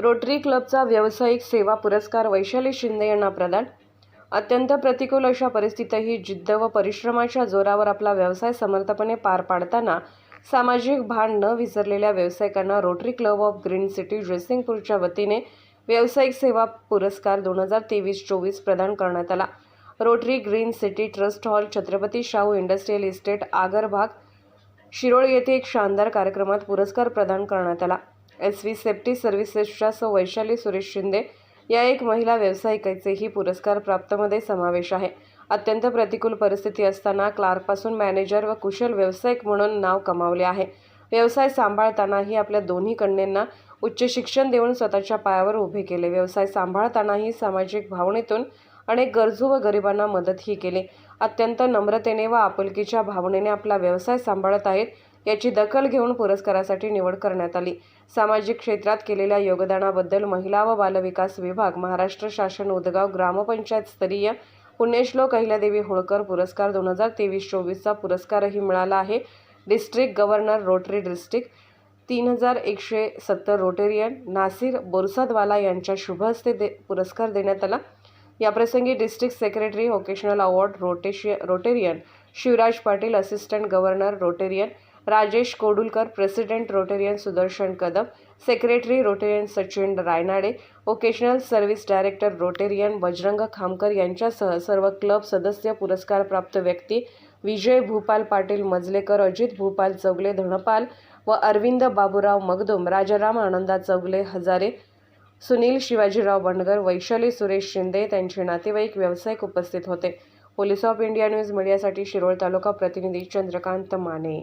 Rotary क्लबचा व्यावसायिक सेवा पुरस्कार वैशाली शिंदे यांना प्रदान. अत्यंत प्रतिकूल अशा परिस्थितीतही जिद्द व परिश्रमाच्या जोरावर आपला व्यवसाय समर्थपणे पार पाडताना सामाजिक भान न विसरलेल्या व्यावसायिकांना Rotary Club of Green City ड्रेसिंगपूरच्या वतीने व्यावसायिक सेवा पुरस्कार दोन हजार तेवीस चोवीस प्रदान करण्यात आला. Rotary Green City Trust Hall Chhatrapati Shahu Industrial Estate Agarbhag Shirol येथे एक शानदार कार्यक्रमात पुरस्कार प्रदान करण्यात आला. एस व्ही सेफ्टी सर्व्हिसेसच्या सौ वैशाली सुरेश शिंदे या एक महिला व्यावसायिकाचेही पुरस्कार प्राप्तमध्ये समावेश आहे. अत्यंत प्रतिकूल परिस्थिती असताना क्लार्कपासून मॅनेजर व कुशल व्यावसायिक म्हणून नाव कमावले आहे. व्यवसाय सांभाळतानाही आपल्या दोन्ही कन्यांना उच्च शिक्षण देऊन स्वतःच्या पायावर उभे केले. व्यवसाय सांभाळतानाही सामाजिक भावनेतून अनेक गरजू व गरिबांना मदतही केली. अत्यंत नम्रतेने व आपुलकीच्या भावनेने आपला व्यवसाय सांभाळत आहेत याची दखल घेऊन पुरस्कारासाठी निवड करण्यात आली. सामाजिक क्षेत्रात केलेल्या योगदानाबद्दल महिला व बालविकास विभाग महाराष्ट्र शासन उदगाव ग्रामपंचायत स्तरीय पुण्यश्लोक अहिल्यादेवी होळकर पुरस्कार दोन हजार तेवीस चोवीसचा पुरस्कारही मिळाला आहे. डिस्ट्रिक्ट गव्हर्नर रोटरी डिस्ट्रिक्ट तीन हजार एकशे सत्तर रोटेरियन नासिर बोरसादवाला यांच्या शुभ हस्ते दे पुरस्कार देण्यात आला. याप्रसंगी district secretary vocational award रोटेशिय Rotarian Shivraj Patil assistant governor Rotarian Rajesh Kodulkar president Rotarian Sudarshan Kadam secretary Rotarian Sachin Raynade vocational service director Rotarian Bajrang Khamkar यांच्यासह सर्व क्लब सदस्य पुरस्कारप्राप्त व्यक्ती विजय भूपाल पाटील मजलेकर अजित भूपाल चौगले धनपाल व अरविंद बाबूराव मगदुम राजाराम आनंदा चौगले हजारे सुनील शिवाजीराव बंडगर वैशाली सुरेश शिंदे त्यांचे नातेवाईक व्यावसायिक उपस्थित होते. पोलीस ऑफ इंडिया न्यूज मीडियासाठी शिरोळ तालुका प्रतिनिधी चंद्रकांत माने.